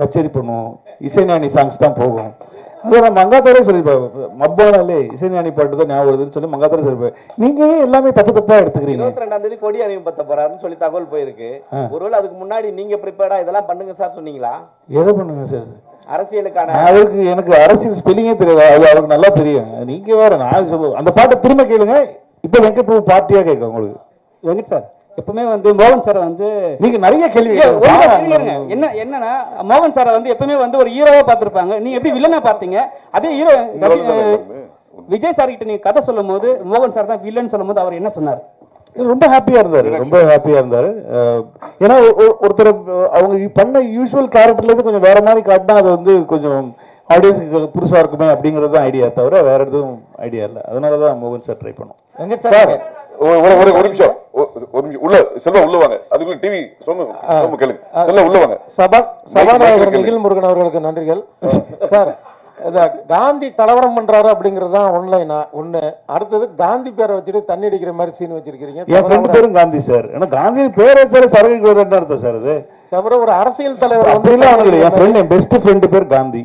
கச்சேரி பண்ணுவோம். இசைஞானி சாங்ஸ் தான் போகும். அதை நான் மங்காத்தாரே சொல்லியிருப்பேன் மப்பானாலே இசைஞானி பாட்டு தான் ஞாபகம் வருதுன்னு சொல்லி மங்காத்தாரே சொல்லியிருப்பேன் நீங்க ஏன் எல்லாமே தப்பு தப்பா எடுத்துக்கிறீங்க? இருபத்தி ரெண்டாம் தேதி கொடி அறிமுகப்படுத்த போறாருன்னு சொல்லி தகவல் போயிருக்கு. ஒருவேளை அதுக்கு முன்னாடி நீங்க ப்ரிப்பேர்டா இதெல்லாம் பண்ணுங்க சார் சொன்னீங்களா? எதை பண்ணுங்க சார்? அரசியலுக்கான அவருக்கு எனக்கு அரசியல் ஸ்பெல்லிங்கே தெரியாது. அது அவருக்கு நல்லா தெரியும். நீங்க வேற நான் அந்த பாட்டை திரும்ப கேளுங்க. இப்போ வெங்கட் பிரபு பார்ட்டியா கேட்க உங்களுக்கு. வெங்கட் சார். எப்பவுமே வந்து மோகன் சார் வந்து நீங்க நிறைய கேள்வி. என்ன என்னன்னா மோகன் சாரை வந்து எப்பவுமே வந்து ஒரு ஹீரோவா பார்த்திருப்பாங்க. நீங்க எப்படி வில்லனா பார்த்தீங்க? அதே ஹீரோ விஜய் சார் கிட்ட நீங்க கதை சொல்லும் போது மோகன் சார் தான் வில்லன் சொல்லும் போது அவர் என்ன சொன்னார்? ரொம்ப ஹாப்பியா இருந்தாரு. ரொம்ப ஹாப்பியா இருந்தாரு. ஏன்னா ஒருத்தர் அவங்க பண்ண யூஷுவல் கேரக்டர்ல இருந்து கொஞ்சம் வேற மாதிரி காட்டினா அது வந்து கொஞ்சம் ஆடியன்ஸுக்கு புதுசா இருக்குமே அப்படிங்கிறது தான் ஐடியா தவிர வேற எதுவும் ஐடியா இல்லை. அதனால தான் மோகன் சார் ட்ரை பண்ணோம். சார் ஒரு ஒரு நிமிஷம். ஒரு- உள்ள செல்வம் உள்ள வாங்க. அதுக்குள்ள டிவி சொன்ன கேளுங்க. செல்வம் உள்ள வாங்க. சபா சபாநாயகர் நிகில் முருகன் அவர்களுக்கு நன்றிகள். சார் காந்தி கலவரம் பண்றாரு அப்படிங்கிறது தான் ஒன்லைனா ஒண்ணு அடுத்தது காந்தி பேரை வச்சுட்டு தண்ணி அடிக்கிற மாதிரி சீன் வச்சிருக்கீங்க என் ஃப்ரெண்டு தவிர- பேரும் காந்தி சார். ஏன்னா காந்தியின் பேர் வச்சாரு அர்த்தம் சார் அது. தவிர ஒரு அரசியல் தலைவர் வந்து இல்லை. என் ஃப்ரெண்ட் என் பெஸ்ட் ஃப்ரெண்டு பேர் காந்தி.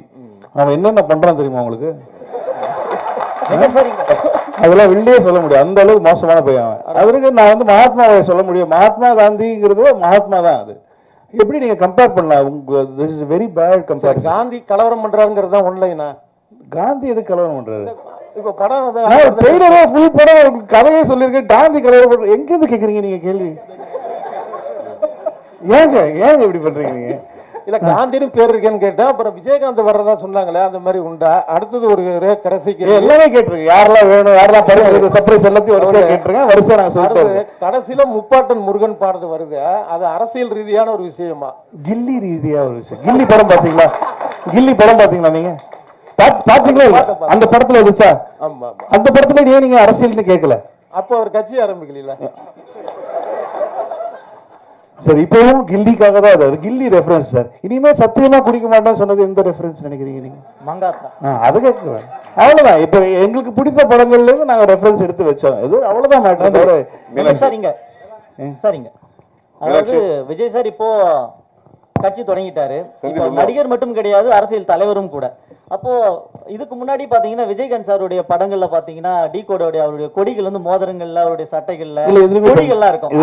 அவன் என்னென்ன பண்றான் தெரியுமா உங்களுக்கு? அதெல்லாம் வெளியே சொல்ல முடியும் அந்த அளவுக்கு மோசமான பையன் அவன். அதற்கு நான் வந்து மகாத்மாவை சொல்ல முடியும். மகாத்மா காந்திங்கிறது மகாத்மா தான் அது. எப்படி நீங்க கம்பேர் பண்ணலாம்? உங்க this is very bad compare Gandhi கலவரம் பண்றாருங்கிறது தான் ஒன்லைனா காந்தி எது கலவரம் பண்றாரு? இப்ப படம் ட்ரெய்லரே ஃபுல் படம் கதையே சொல்லியிருக்கேன். காந்தி கலவரம் பண்ற எங்க இருந்து கேக்குறீங்க நீங்க கேள்வி? ஏங்க ஏங்க இப்படி பண்றீங்க நீங்க? இல்ல காந்தின்னு பேர் இருக்கேன்னு கேட்டேன் அப்புறம் விஜயகாந்த் வர்றதா சொன்னாங்களே அந்த மாதிரி உண்டா? அடுத்தது ஒரு கடைசிக்கு எல்லாமே கேட்டுருங்க யாரெல்லாம் வேணும் யாரெல்லாம் பரிசு சர்ப்ரைஸ் எல்லாத்தையும் வரிசையா கேட்டுருங்க வரிசையா நாங்க சொல்லிட்டு. கடைசியில முப்பாட்டன் முருகன் பாடுறது வருது. அது அரசியல் ரீதியான ஒரு விஷயமா? கில்லி ரீதியா ஒரு விஷயம். கில்லி படம் பாத்தீங்களா கில்லி படம் பாத்தீங்களா நீங்க? பாத்- பாத்தீங்களா. அந்த படத்துல வந்துச்சா? அந்த படத்துல ஏன் நீங்க அரசியல்னு கேட்கல அப்ப அவர் கட்சி ஆரம்பிக்கல சரி இப்பவும் கில்லிக்காக தான் அது கில்லி ரெஃபரன்ஸ் சார். இனிமே சத்தியமா குடிக்க மாட்டேன்னு சொன்னது எந்த ரெஃபரன்ஸ் நினைக்கிறீங்க நீங்க? மங்காத்தா. அது கேட்குவேன் அவ்வளவுதான். இப்ப எங்களுக்கு பிடித்த படங்கள்ல இருந்து நாங்க ரெஃபரன்ஸ் எடுத்து வச்சோம். இது அவ்வளவுதான் மேட்டர் சரிங்க சரிங்க அதாவது விஜய் சார் இப்போ கட்சி தொடங்கிட்டாரு. நடிகர் மட்டும் கிடையாது அரசியல் தலைவரும் கூட. அப்போ இதுக்கு முன்னாடி பாத்தீங்கன்னா விஜயகாந்த் சாருடைய படங்கள்ல பாத்தீங்கன்னா டி கோடோடைய அவருடைய கொடிகள் வந்து மோதிரங்கள்ல அவருடைய சட்டைகள்ல கொடிகள்லாம் இருக்கும்.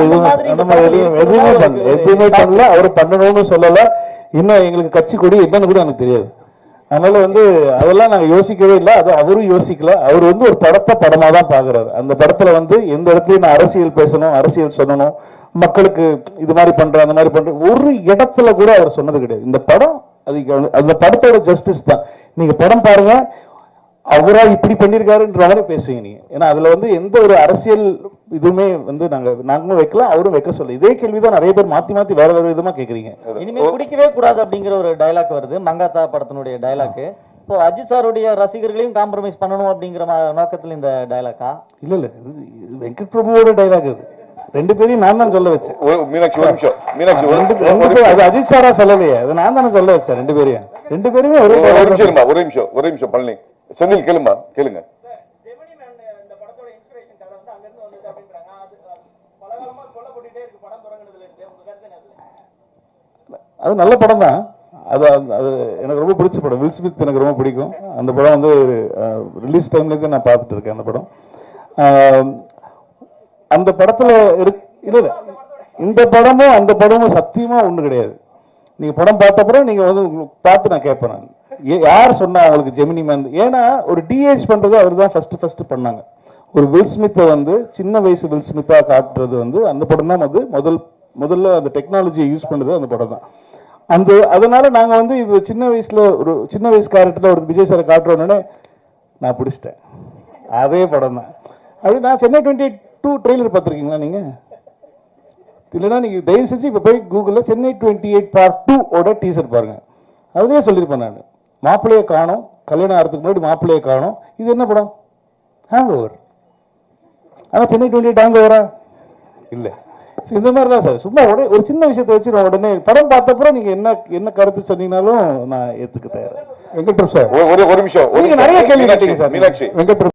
அந்த மாதிரி எதுவுமே பண்ணல. அவர் பண்ணணும்னு சொல்லல. இன்னும் எங்களுக்கு கட்சி கொடி என்னன்னு கூட எனக்கு தெரியாது. அதனால வந்து அதெல்லாம் நாங்க யோசிக்கவே இல்லை. அது அவரும் யோசிக்கல. அவர் வந்து ஒரு படத்தை படமா தான் பாக்குறாரு. அந்த படத்துல வந்து எந்த இடத்துலயும் நான் அரசியல் பேசணும் அரசியல் சொல்லணும். மக்களுக்கு இது மாதிரி பண்றேன் அந்த மாதிரி பண்றேன். ஒரு இடத்துல கூட அவர் சொன்னது கிடையாது. இந்த படம் அது அந்த படத்தோட ஜஸ்டிஸ் தான். நீங்க படம் பாருங்க. அவரா இப்படி பண்ணிருக்காருன்ற மாதிரி பேசுவீங்க நீங்க. ஏன்னா அதுல வந்து எந்த ஒரு அரசியல் இதுவுமே வந்து நாங்க நாங்களும் வைக்கலாம் அவரும் வைக்க சொல்ல இதே கேள்விதான் நிறைய பேர் மாத்தி மாத்தி வேற வேற விதமா கேக்குறீங்க. இனிமே குடிக்கவே கூடாது அப்படிங்கிற ஒரு டயலாக் வருது. மங்காத்தா படத்தினுடைய டயலாக் இப்போ அஜித் சாருடைய ரசிகர்களையும் காம்ப்ரமைஸ் பண்ணணும் அப்படிங்கிற நோக்கத்துல இந்த டயலாக்கா இல்ல இல்ல. வெங்கட் பிரபுவோட டைலாக் இது ரெண்டு பேரையும் நான் தான் சொல்ல வச்சேன். மீனாட்சி ஒரு நிமிஷம். மீனாட்சி ரெண்டு. பேரும் அது அஜித் சாரா சொல்லலையே. அது நான் தானே சொல்ல வச்சேன் ரெண்டு பேரையும். ரெண்டு பேருமே ஒரே நிமிஷம் ஒரு நிமிஷம் ஒரு நிமிஷம் பழனி. செந்தில் கேளுமா கேளுங்க. அது நல்ல படம் தான். அது அது- எனக்கு ரொம்ப பிடிச்ச படம். வில் ஸ்மித் எனக்கு ரொம்ப பிடிக்கும். அந்த படம் வந்து ரிலீஸ் டைம்லேருந்து நான் பார்த்துட்டு இருக்கேன் அந்த படம். அந்த படத்துல இருக்கு இல்ல இந்த படமும் அந்த படமும் சத்தியமா ஒண்ணு கிடையாது. நீங்க படம் பார்த்தப்பறம் நீங்க வந்து பார்த்து நான் கேட்பேன் நான். ஏ- யார் சொன்னா அவங்களுக்கு ஜெமினி மேன் ஏன்னா ஒரு டிஏஜ் பண்றது அவர் தான் ஃபர்ஸ்ட் ஃபர்ஸ்ட் பண்ணாங்க. ஒரு வில் ஸ்மித்தை வந்து சின்ன வயசு வில் ஸ்மித்தா காட்டுறது வந்து அந்த படம் தான் வந்து முதல் முதல்ல அந்த டெக்னாலஜியை யூஸ் பண்ணது அந்த படம் தான். அந்த அதனால நாங்க வந்து இது சின்ன வயசுல ஒரு சின்ன வயசு கேரக்டர்ல ஒரு விஜய் சாரை காட்டுறோன்னே நான் பிடிச்சிட்டேன். அதே படம் தான். அப்படி நான் சென்னை டுவெண்ட்டி டூ ட்ரெய்லர் பார்த்துருக்கீங்களா நீங்க? இல்லைன்னா நீங்க தயவு செஞ்சு இப்போ போய் கூகுளில் Chennai twenty eight part two ஓட டீசர் பாருங்க. அதுலேயே சொல்லியிருப்பேன் நான். மாப்பிள்ளையை காணோம். கல்யாணம் ஆகிறதுக்கு முன்னாடி மாப்பிள்ளையை காணோம். இது என்ன படம்? ஹேங் ஓவர் ஆனால் சென்னை டுவெண்ட்டி எயிட் ஹேங் ஓவரா இல்லை. So, இந்த மாதிரி தான் சார். சும்மா உடனே ஒரு சின்ன விஷயத்தை வச்சு நான் உடனே. படம் பார்த்தப்பறம் நீங்க என்ன என்ன கருத்து சொன்னீங்கனாலும் நான் ஏத்துக்க தயார். வெங்கட் பிரபு சார். ஒரு- ஒரு நிமிஷம். ஒரு நீங்க நிமிஷம். நிறைய கேள்வி கேட்டீங்க சார். மீனாட்சி. வெங்கட் பிரபு